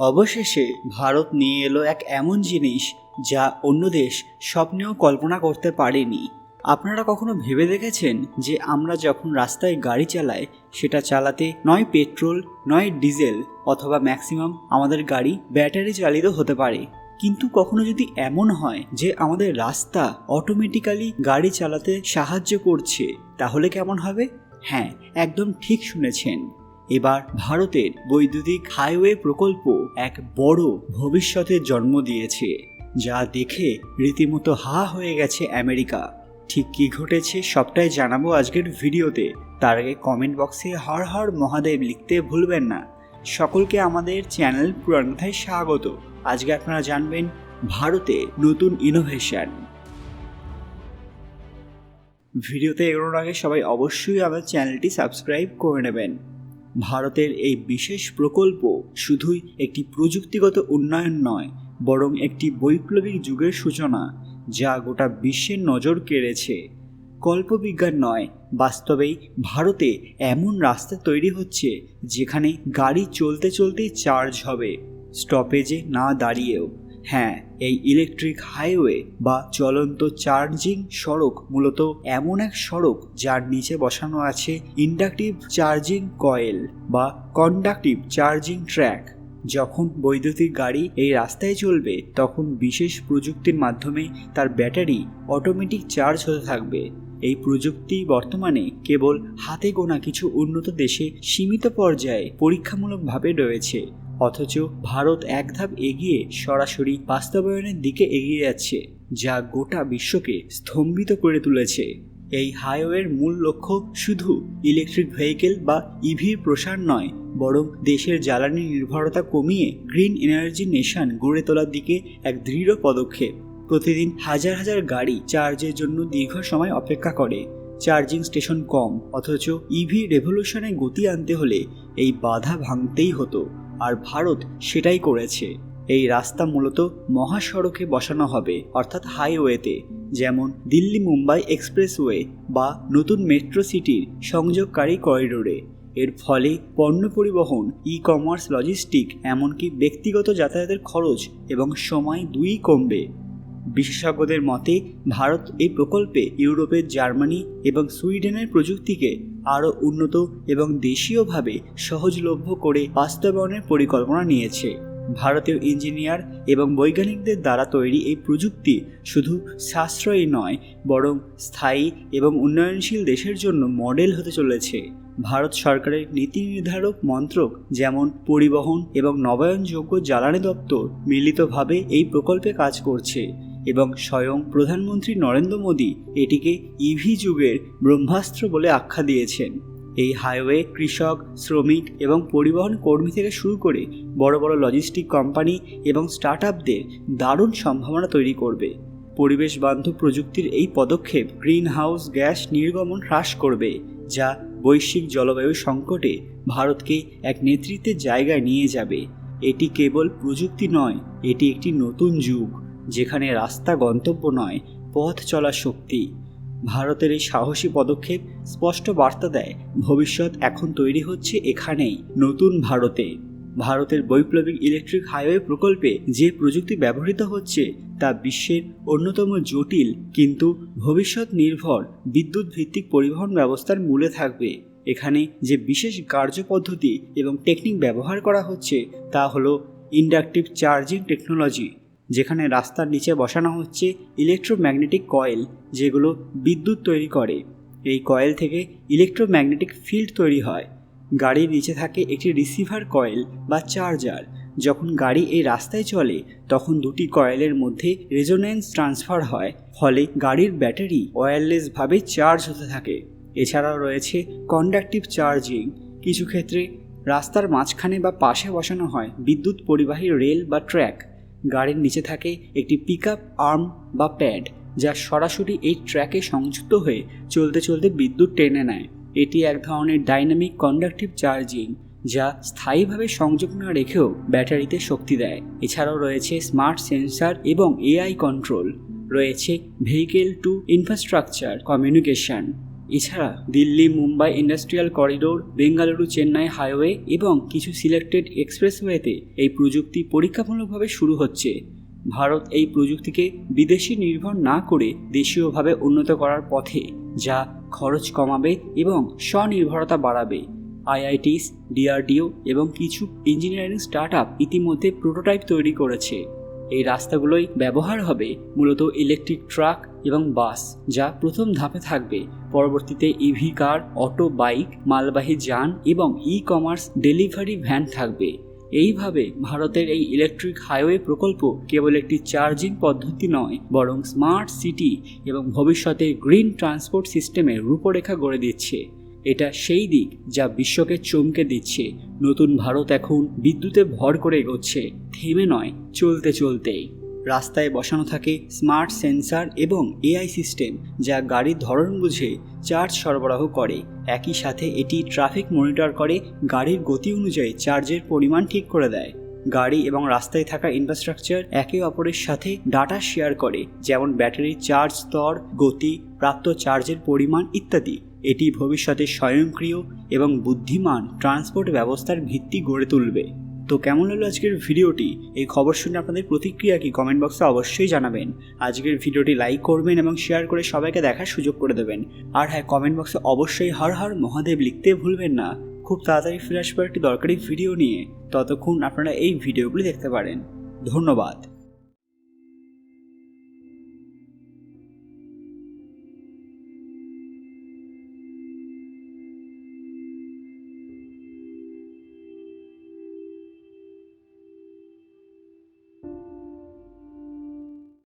অবশেষে ভারত নিয়ে এলো এক এমন জিনিস যা অন্য দেশ স্বপ্নেও কল্পনা করতে পারেনি। আপনারা কখনো ভেবে দেখেছেন যে আমরা যখন রাস্তায় গাড়ি চালাই, সেটা চালাতে নয় পেট্রোল, নয় ডিজেল অথবা ম্যাক্সিমাম আমাদের গাড়ি ব্যাটারি চালিত হতে পারে? কিন্তু কখনো যদি এমন হয় যে আমাদের রাস্তা অটোমেটিক্যালি গাড়ি চালাতে সাহায্য করছে, তাহলে কেমন হবে? হ্যাঁ একদম ঠিক শুনেছেন। এবার ভারতের বৈদ্যুতিক হাইওয়ে প্রকল্প এক বড় ভবিষ্যতের জন্ম দিয়েছে, যা দেখে রীতিমতো হা হয়ে গেছে আমেরিকা। ঠিক কী ঘটেছে সবটাই জানাব আজকের ভিডিওতে। তার আগে কমেন্ট বক্সে হর হর মহাদেব লিখতে ভুলবেন না। সকলকে আমাদের চ্যানেল পুরানথায় স্বাগত। আজকে আপনারা জানবেন ভারতে নতুন ইনোভেশন ভিডিওতে এগোনোর আগে সবাই অবশ্যই আমার চ্যানেলটি সাবস্ক্রাইব করে নেবেন। ভারতের এই বিশেষ প্রকল্প শুধুই একটি প্রযুক্তিগত উন্নয়ন নয়, বরং একটি বৈপ্লবিক যুগের সূচনা, যা গোটা বিশ্বের নজর কেড়েছে। কল্পবিজ্ঞান নয়, বাস্তবেই ভারতে এমন রাস্তা তৈরি হচ্ছে, যেখানে গাড়ি চলতে চলতেই চার্জ হবে, স্টপেজে না দাঁড়িয়েও। হ্যাঁ এই ইলেকট্রিক হাইওয়ে বা চলন্ত চার্জিং সড়ক মূলত এমন এক সড়ক যার নিচে বসানো আছে ইন্ডাকটিভ চার্জিং কয়েল বা কন্ডাকটিভ চার্জিং ট্র্যাক যখন বৈদ্যুতিক গাড়ি এই রাস্তায় চলবে, তখন বিশেষ প্রযুক্তির মাধ্যমে তার ব্যাটারি অটোমেটিক চার্জ হতে থাকবে। এই প্রযুক্তি বর্তমানে কেবল হাতে গোনা কিছু উন্নত দেশে সীমিত পর্যায়ে পরীক্ষামূলকভাবে রয়েছে। অথচ ভারত এক ধাপ এগিয়ে সরাসরি বাস্তবায়নের দিকে এগিয়ে যাচ্ছে, যা গোটা বিশ্বকে স্তম্ভিত করে তুলেছে। এই হাইওয়ের মূল লক্ষ্য শুধু ইলেকট্রিক ভেহিকেল বা ইভির প্রসার নয়, বরং দেশের জ্বালানি নির্ভরতা কমিয়ে গ্রিন এনার্জি নেশন গড়ে তোলার দিকে এক দৃঢ় পদক্ষেপ। প্রতিদিন হাজার হাজার গাড়ি চার্জের জন্য দীর্ঘ সময় অপেক্ষা করে। চার্জিং স্টেশন কম, অথচ ইভি রেভলিউশনে গতি আনতে হলে এই বাধা ভাঙতেই হতো। আর ভারত সেটাই করেছে। এই রাস্তা মূলত মহাসড়কে বসানো হবে, অর্থাৎ হাইওয়েতে, যেমন দিল্লি মুম্বাই এক্সপ্রেসওয়ে বা নতুন মেট্রো সিটির সংযোগকারী করিডোরে। এর ফলে পণ্য পরিবহন ই কমার্স লজিস্টিক, এমনকি ব্যক্তিগত যাতায়াতের খরচ এবং সময় দুই কমবে। বিশেষজ্ঞদের মতে, ভারত এই প্রকল্পে ইউরোপের জার্মানি এবং সুইডেনের প্রযুক্তিকে আরও উন্নত এবং দেশীয়ভাবে সহজলভ্য করে বাস্তবায়নের পরিকল্পনা নিয়েছে। ভারতীয় ইঞ্জিনিয়ার এবং বৈজ্ঞানিকদের দ্বারা তৈরি এই প্রযুক্তি শুধু সাশ্রয়ী নয়, বরং স্থায়ী এবং উন্নয়নশীল দেশের জন্য মডেল হতে চলেছে। ভারত সরকারের নীতি নির্ধারক মন্ত্রক যেমন পরিবহন এবং নবায়নযোগ্য জ্বালানি দপ্তর মিলিতভাবে এই প্রকল্পে কাজ করছে। এবং স্বয়ং প্রধানমন্ত্রী নরেন্দ্র মোদী এটিকে ইভি যুগের ব্রহ্মাস্ত্র বলে আখ্যা দিয়েছেন। এই হাইওয়ে কৃষক, শ্রমিক এবং পরিবহন কর্মী থেকে শুরু করে বড় বড় লজিস্টিক কোম্পানি এবং স্টার্ট আপদের দারুণ সম্ভাবনা তৈরি করবে। পরিবেশ বান্ধব প্রযুক্তির এই পদক্ষেপ গ্রিন হাউস গ্যাস নির্গমন হ্রাস করবে, যা বৈশ্বিক জলবায়ু সংকটে ভারতকে এক নেতৃত্বের জায়গায় নিয়ে যাবে। এটি কেবল প্রযুক্তি নয়, এটি একটি নতুন যুগ। যেখানে রাস্তা গন্তব্য নয়, পথ চলা শক্তি। ভারতের এই সাহসী পদক্ষেপ স্পষ্ট বার্তা দেয়, ভবিষ্যৎ এখন তৈরি হচ্ছে এখানেই, নতুন ভারতে। ভারতের বৈপ্লবিক ইলেকট্রিক হাইওয়ে প্রকল্পে যে প্রযুক্তি ব্যবহৃত হচ্ছে, তা বিশ্বের অন্যতম জটিল কিন্তু ভবিষ্যৎ নির্ভর বিদ্যুৎ ভিত্তিক পরিবহন ব্যবস্থার মূলে থাকবে। এখানে যে বিশেষ কার্যপদ্ধতি এবং টেকনিক ব্যবহার করা হচ্ছে, তা হলো ইন্ডাকটিভ চার্জিং টেকনোলজি যেখানে রাস্তার নিচে বসানো হচ্ছে ইলেকট্রোম্যাগনেটিক কয়েল যেগুলো বিদ্যুৎ তৈরি করে। এই কয়েল থেকে ইলেকট্রোম্যাগনেটিক ফিল্ড তৈরি হয়। গাড়ির নিচে থাকে একটি রিসিভার কয়েল বা চার্জার যখন গাড়ি এই রাস্তায় চলে, তখন দুটি কয়েলের মধ্যে রেজোনেন্স ট্রান্সফার হয়, ফলে গাড়ির ব্যাটারি ওয়্যারলেসভাবে চার্জ হতে থাকে। এছাড়াও রয়েছে কন্ডাকটিভ চার্জিং কিছু ক্ষেত্রে রাস্তার মাঝখানে বা পাশে বসানো হয় বিদ্যুৎ পরিবাহী রেল বা ট্র্যাক গাড়ির নিচে থাকে একটি পিক আর্ম বা প্যাড যা সরাসরি এই ট্র্যাকে সংযুক্ত হয়ে চলতে চলতে বিদ্যুৎ টেনে নেয়। এটি এক ধরনের ডাইনামিক কন্ডাকটিভ চার্জিং যা স্থায়ীভাবে সংযোগ না রেখেও ব্যাটারিতে শক্তি দেয়। এছাড়াও রয়েছে স্মার্ট সেন্সার এবং এআই কন্ট্রোল রয়েছে ভেহিকেল টু ইনফ্রাস্ট্রাকচার কমিউনিকেশন এছাড়া Delhi, Mumbai industrial corridor, Bengaluru, Chennai highway এবং কিছু সিলেক্টেড এক্সপ্রেসওয়েতে এই প্রযুক্তি পরীক্ষামূলকভাবে শুরু হচ্ছে। ভারত এই প্রযুক্তিকে বিদেশি নির্ভর না করে দেশীয়ভাবে উন্নত করার পথে, যা খরচ কমাবে এবং স্বনির্ভরতা বাড়াবে। আইআইটিস, ডিআরডিও এবং কিছু ইঞ্জিনিয়ারিং স্টার্ট আপ ইতিমধ্যে প্রোটোটাইপ তৈরি করেছে। এই রাস্তাগুলোই ব্যবহার হবে মূলত ইলেকট্রিক ট্রাক এবং বাস, যা প্রথম ধাপে থাকবে। পরবর্তীতে ইভি কার অটো বাইক মালবাহী যান এবং ই কমার্স ডেলিভারি ভ্যান থাকবে। এইভাবে ভারতের এই ইলেকট্রিক হাইওয়ে প্রকল্প কেবল একটি চার্জিং পদ্ধতি নয়, বরং স্মার্ট সিটি এবং ভবিষ্যতে গ্রিন ট্রান্সপোর্ট সিস্টেমের রূপরেখা গড়ে দিচ্ছে। এটা সেই দিক যা বিশ্বকে চমকে দিচ্ছে। নতুন ভারত এখন বিদ্যুতে ভর করে এগোচ্ছে। থেমে নয়, চলতে চলতেই। রাস্তায় বসানো থাকে স্মার্ট সেন্সার এবং এআই সিস্টেম যা গাড়ির ধরন বুঝে চার্জ সরবরাহ করে। একই সাথে এটি ট্রাফিক মনিটর করে, গাড়ির গতি অনুযায়ী চার্জের পরিমাণ ঠিক করে দেয়। গাড়ি এবং রাস্তায় থাকা ইনফ্রাস্ট্রাকচার একে অপরের সাথে ডাটা শেয়ার করে, যেমন ব্যাটারির চার্জ স্তর, গতি, প্রাপ্ত চার্জের পরিমাণ ইত্যাদি। এটি ভবিষ্যতে স্বয়ংক্রিয় এবং বুদ্ধিমান ট্রান্সপোর্ট ব্যবস্থার ভিত্তি গড়ে তুলবে। তো কেমন হলো আজকের ভিডিওটি? এই খবর শুনে আপনাদের প্রতিক্রিয়া কি? কমেন্ট বক্সে অবশ্যই জানাবেন। আজকের ভিডিওটি লাইক করবেন এবং শেয়ার করে সবাইকে দেখার সুযোগ করে দেবেন। আর হ্যাঁ কমেন্ট বক্সে অবশ্যই হর হর মহাদেব লিখতে ভুলবেন না। খুব তাড়াতাড়ি ফিরে আসব একটি দরকারি ভিডিও নিয়ে। ততক্ষণ আপনারা এই ভিডিওগুলি দেখতে পারেন। ধন্যবাদ।